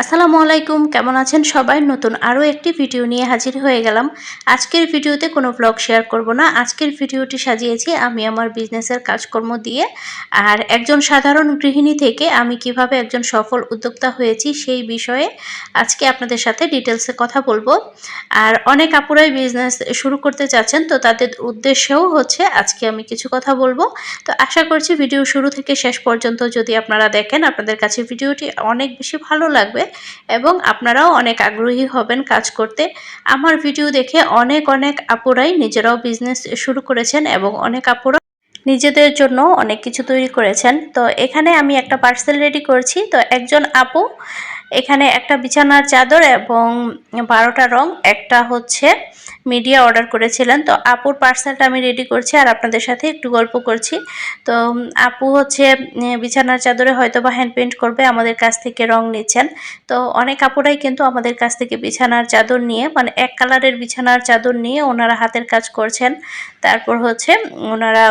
আসসালামু আলাইকুম, কেমন আছেন সবাই? নতুন আরও একটি ভিডিও নিয়ে হাজির হয়ে গেলাম। আজকের ভিডিওতে কোনো ব্লগ শেয়ার করব না। আজকের ভিডিওটি সাজিয়েছি আমি আমার বিজনেসের কাজকর্ম দিয়ে। আর একজন সাধারণ গৃহিণী থেকে আমি কীভাবে একজন সফল উদ্যোক্তা হয়েছি সেই বিষয়ে আজকে আপনাদের সাথে ডিটেলসে কথা বলব। আর অনেক আপুরাই বিজনেস শুরু করতে চাচ্ছেন, তো তাদের উদ্দেশ্যেও হচ্ছে আজকে আমি কিছু কথা বলব। তো আশা করছি ভিডিও শুরু থেকে শেষ পর্যন্ত যদি আপনারা দেখেন, আপনাদের কাছে ভিডিওটি অনেক বেশি ভালো লাগবে। এবং আপনারাও অনেক আগ্রহী হবেন কাজ করতে। আমার ভিডিও দেখে অনেক অনেক আপুরাই নিজেরাও বিজনেস শুরু করেছেন এবং অনেক আপুরা নিজেদের জন্য অনেক কিছু তৈরি করেছেন। তো এখানে আমি একটা পার্সেল রেডি করছি। তো একজন আপু এখানে একটা বিছানার চাদর এবং বারোটা রং, একটা হচ্ছে মিডিয়া অর্ডার করেছিলেন। তো আপুর পার্সেলটা আমি রেডি করছি আর আপনাদের সাথে একটু গল্প করছি। তো আপু হচ্ছে বিছানার চাদরে হয়তো বা হ্যান্ড পেন্ট করবে, আমাদের কাছ থেকে রং নিচ্ছেন। তো অনেক আপুরাই কিন্তু আমাদের কাছ থেকে বিছানার চাদর নিয়ে মানে এক কালারের বিছানার চাদর নিয়ে ওনারা হাতের কাজ করছেন। তারপর হচ্ছে ওনারা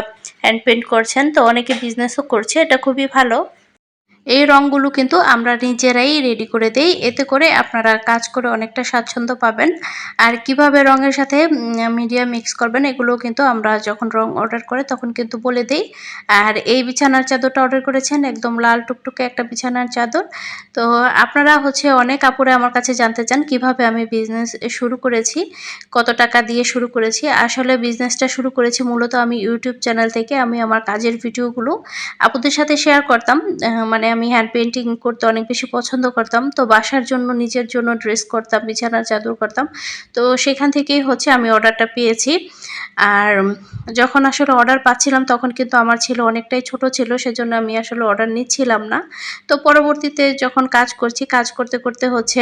হ্যান্ড পেন্ট করছেন। তো অনেকে বিজনেসও করছে, এটা খুবই ভালো। এই রঙগুলো কিন্তু আমরা নিজেরাই রেডি করে দেই। এতে করে আপনারা কাজ করে অনেকটা স্বাচ্ছন্দ্য পাবেন। আর কীভাবে রঙের সাথে মিডিয়া মিক্স করবেন এগুলো কিন্তু আমরা যখন রং অর্ডার করে তখন কিন্তু বলে দেই। আর এই বিছানার চাদরটা অর্ডার করেছেন একদম লাল টুকটুকে একটা বিছানার চাদর। তো আপনারা হচ্ছে অনেক কাপড়ে আমার কাছে জানতে চান, কীভাবে আমি বিজনেস শুরু করেছি, কত টাকা দিয়ে শুরু করেছি। আসলে বিজনেসটা শুরু করেছি মূলত আমি ইউটিউব চ্যানেল থেকে। আমি আমার কাজের ভিডিওগুলো আপুদের সাথে শেয়ার করতাম। মানে আমি হ্যান্ড পেন্টিং করতে অনেক বেশি পছন্দ করতাম। তো বাসার জন্য, নিজের জন্য ড্রেস করতাম, বিছানার চাদর করতাম। তো সেখান থেকেই হচ্ছে আমি অর্ডারটা পেয়েছি। আর যখন আসলে অর্ডার পাচ্ছিলাম, তখন কিন্তু আমার ছেলে অনেকটাই ছোট ছিল, সেজন্য আমি আসলে অর্ডার নিচ্ছিলাম না। তো পরবর্তীতে যখন কাজ করছি, কাজ করতে করতে হচ্ছে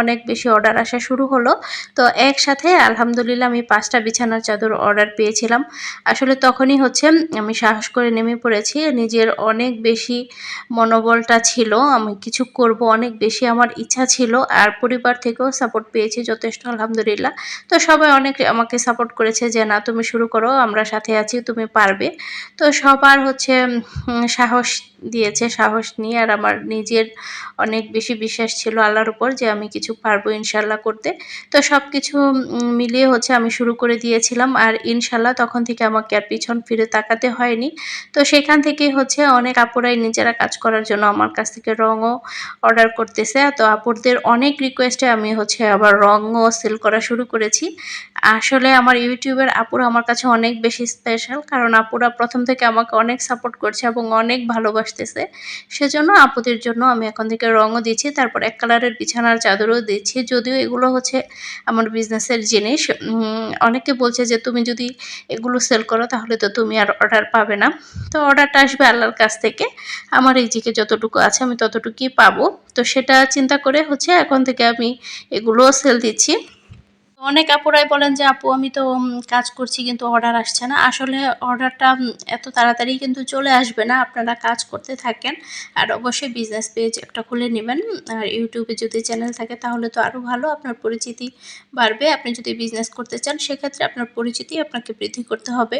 অনেক বেশি অর্ডার আসা শুরু হলো। তো একসাথে আলহামদুলিল্লাহ আমি পাঁচটা বিছানার চাদর অর্ডার পেয়েছিলাম। আসলে তখনই হচ্ছে আমি সাহস করে নেমে পড়েছি, নিজের অনেক বেশি মনোবলটা ছিল, আমি কিছু করব অনেক বেশি আমার ইচ্ছা ছিল, আর পরিবার থেকেও সাপোর্ট পেয়েছি যথেষ্ট, আলহামদুলিল্লাহ। তো সবাই অনেক আমাকে সাপোর্ট করেছে যে, না, তুমি শুরু করো, আমরা সাথে আছি, তুমি পারবে। তো সবার হচ্ছে সাহস দিয়েছে, সাহস নিয়ে। আর আমার নিজের অনেক বেশি বিশ্বাস ছিল আল্লাহর উপর যে, আমি কিছু পারব ইনশাল্লাহ করতে। তো সব কিছু মিলিয়ে হচ্ছে আমি শুরু করে দিয়েছিলাম। আর ইনশাল্লাহ তখন থেকে আমাকে আর পিছন ফিরে তাকাতে হয়নি। তো সেখান থেকে হচ্ছে অনেক আপুরাই নিজেরা কাজ করার জন্য আমার কাছ থেকে রঙও অর্ডার করতেছে। তো আপুরদের অনেক রিকোয়েস্টে আমি হচ্ছে আবার রঙও সেল করা শুরু করেছি। আসলে আমার ইউটিউবের আপুরা আমার কাছে অনেক বেশি স্পেশাল কারণ আপুরা প্রথম থেকে আমাকে অনেক সাপোর্ট করছে এবং অনেক ভালোবাসতেছে। সেজন্য আপুদের জন্য আমি এখন থেকে রঙও দিচ্ছি, তারপর এক কালারের বিছানার চাদরও দিচ্ছি। যদিও এগুলো হচ্ছে আমার বিজনেসের জিনিস। অনেকে বলছে যে তুমি যদি এগুলো সেল করো তাহলে তো তুমি আর অর্ডার পাবে না। তো অর্ডারটা আসবে আল্লাহর কাছ থেকে। আমার এই জিকে যতটুকু আছে আমি ততটুকুই পাবো। তো সেটা চিন্তা করে হচ্ছে এখন থেকে আমি এগুলোও সেল দিচ্ছি। অনেক আপুরাই বলেন যে, আপু, আমি তো কাজ করছি কিন্তু অর্ডার আসছে না। আসলে অর্ডারটা এত তাড়াতাড়ি কিন্তু চলে আসবে না। আপনারা কাজ করতে থাকেন আর অবশ্যই বিজনেস পেজ একটা খুলে নেবেন। আর ইউটিউবে যদি চ্যানেল থাকে তাহলে তো আরও ভালো, আপনার পরিচিতি বাড়বে। আপনি যদি বিজনেস করতে চান, সেক্ষেত্রে আপনার পরিচিতি আপনাকে বৃদ্ধি করতে হবে।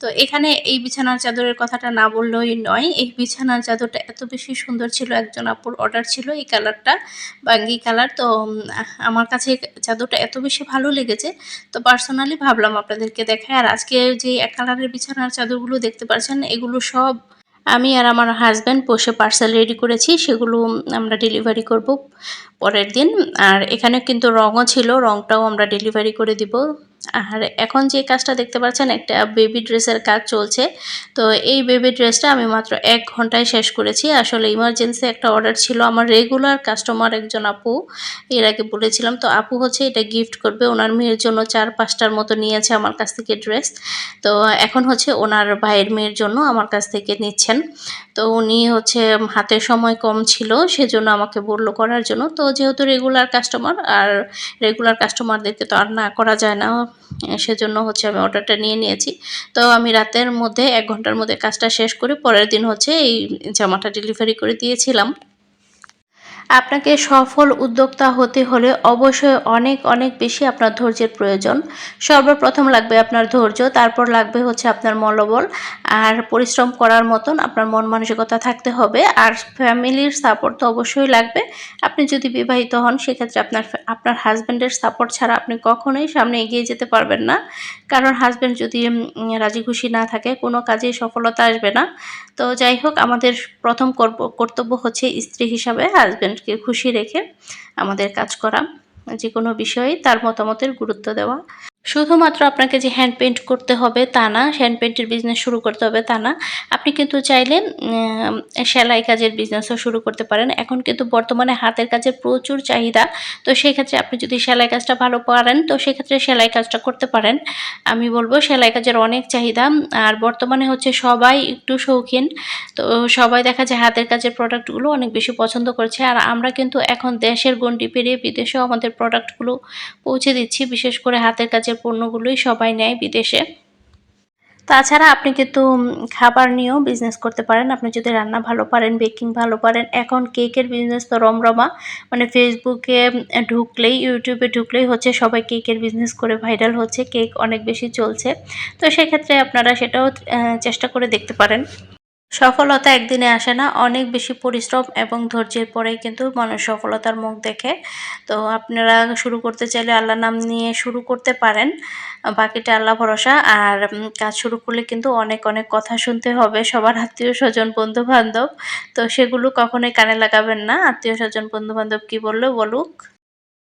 তো এখানে এই বিছানার চাদরের কথাটা না বললেই নয়। এই বিছানার চাদরটা এত বেশি সুন্দর ছিল, একজন আপুর অর্ডার ছিল এই কালারটা বাঙ্গি কালার তো আমার কাছে চাদরটা এত বেশি ভালো ভালো লেগেছে। তো পার্সোনালি ভাবলাম আপনাদেরকে দেখায় আর আজকে যে এক কালারের বিছানার চাদরগুলো দেখতে পাচ্ছেন, এগুলো সব আমি আর আমার হাজব্যান্ড বসে পার্সেল রেডি করেছি, সেগুলো আমরা ডেলিভারি করব পরের দিন। আর এখানে কিন্তু রঙও ছিল, রঙটাও আমরা ডেলিভারি করে দিব। আর এখন যে কাজটা দেখতে পাচ্ছেন, একটা বেবি ড্রেসের কাজ চলছে। তো এই বেবি ড্রেসটা আমি মাত্র এক ঘন্টায় শেষ করেছি। আসলে ইমার্জেন্সি একটা অর্ডার ছিল আমার রেগুলার কাস্টমার একজন আপু, এর আগে বলেছিলাম। তো আপু হচ্ছে এটা গিফট করবে। ওনার মেয়ের জন্য চার পাঁচটার মতো নিয়েছে আমার কাছ থেকে ড্রেস তো এখন হচ্ছে ওনার ভাইয়ের মেয়ের জন্য আমার কাছ থেকে নিচ্ছেন। তো উনি হচ্ছে হাতে সময় কম ছিল, সেজন্য আমাকে বলল করার জন্য। তো যেহেতু রেগুলার কাস্টমার আর রেগুলার কাস্টমারদেরকে তো আর না করা যায় না। সেজন্য হচ্ছে আমি অর্ডারটা নিয়ে নিয়েছি। তো আমি রাতের মধ্যে, এক ঘণ্টার মধ্যে কাজটা শেষ করে পরের দিন হচ্ছে এই জামাটা ডেলিভারি করে দিয়েছিলাম। আপনাকে সফল উদ্যোক্তা হতে হলে অবশ্যই অনেক অনেক বেশি আপনার ধৈর্যের প্রয়োজন। সর্বপ্রথম লাগবে আপনার ধৈর্য, তারপর লাগবে হচ্ছে আপনার মনোবল। আর পরিশ্রম করার মতন আপনার মন মানসিকতা থাকতে হবে। আর ফ্যামিলির সাপোর্ট তো অবশ্যই লাগবে। আপনি যদি বিবাহিত হন, সেক্ষেত্রে আপনার আপনার হাজব্যান্ডের সাপোর্ট ছাড়া আপনি কখনোই সামনে এগিয়ে যেতে পারবেন না। কারণ হাজব্যান্ড যদি রাজি খুশি না থাকে, কোনো কাজেই সফলতা আসবে না। তো যাই হোক, আমাদের প্রথম কর্তব্য হচ্ছে স্ত্রী হিসাবে হাজব্যান্ডকে খুশি রেখে আমাদের কাজ করা যে কোনো বিষয়ে তার মতামতের গুরুত্ব দেওয়া। শুধুমাত্র আপনাকে যে হ্যান্ড পেন্ট করতে হবে তা না হ্যান্ড পেন্টের বিজনেস শুরু করতে হবে তা না, আপনি কিন্তু চাইলে সেলাই কাজের বিজনেসও শুরু করতে পারেন। এখন কিন্তু বর্তমানে হাতের কাজের প্রচুর চাহিদা, তো সেক্ষেত্রে আপনি যদি সেলাই কাজটা ভালো পারেন, তো সেক্ষেত্রে সেলাই কাজটা করতে পারেন। আমি বলব সেলাই কাজের অনেক চাহিদা, আর বর্তমানে হচ্ছে সবাই একটু শৌখিন, তো সবাই দেখা যায় হাতের কাজের প্রোডাক্টগুলো অনেক বেশি পছন্দ করছে। আর আমরা কিন্তু এখন দেশের গণ্ডি পেরিয়ে বিদেশেও আমাদের প্রোডাক্টগুলো পৌঁছে দিচ্ছি, বিশেষ করে হাতের কাজের কাজের পণ্যগুলোই সবাই নেয় বিদেশে। তাছাড়া আপনি কিন্তু খাবার নিয়েও বিজনেস করতে পারেন, আপনি যদি রান্না ভালো পারেন বেকিং ভালো পারেন, এখন কেকের বিজনেস তো রমরমা। মানে ফেসবুকে ঢুকলেই, ইউটিউবে ঢুকলেই হচ্ছে সবাই কেকের বিজনেস করে ভাইরাল হচ্ছে কেক অনেক বেশি চলছে। তো সেক্ষেত্রে আপনারা সেটাও চেষ্টা করে দেখতে পারেন। সফলতা একদিনে আসে না, অনেক বেশি পরিশ্রম এবং ধৈর্যের পরেই কিন্তু মানুষ সফলতার মুখ দেখে। তো আপনারা শুরু করতে চাইলে আল্লাহ নাম নিয়ে শুরু করতে পারেন, বাকিটা আল্লাহ ভরসা। আর কাজ শুরু করলে কিন্তু অনেক অনেক কথা শুনতে হবে সবার আত্মীয় স্বজন বন্ধু বান্ধব তো সেগুলো কখনোই কানে লাগাবেন না। আত্মীয় স্বজন বন্ধু বান্ধব কী বলল বলুক।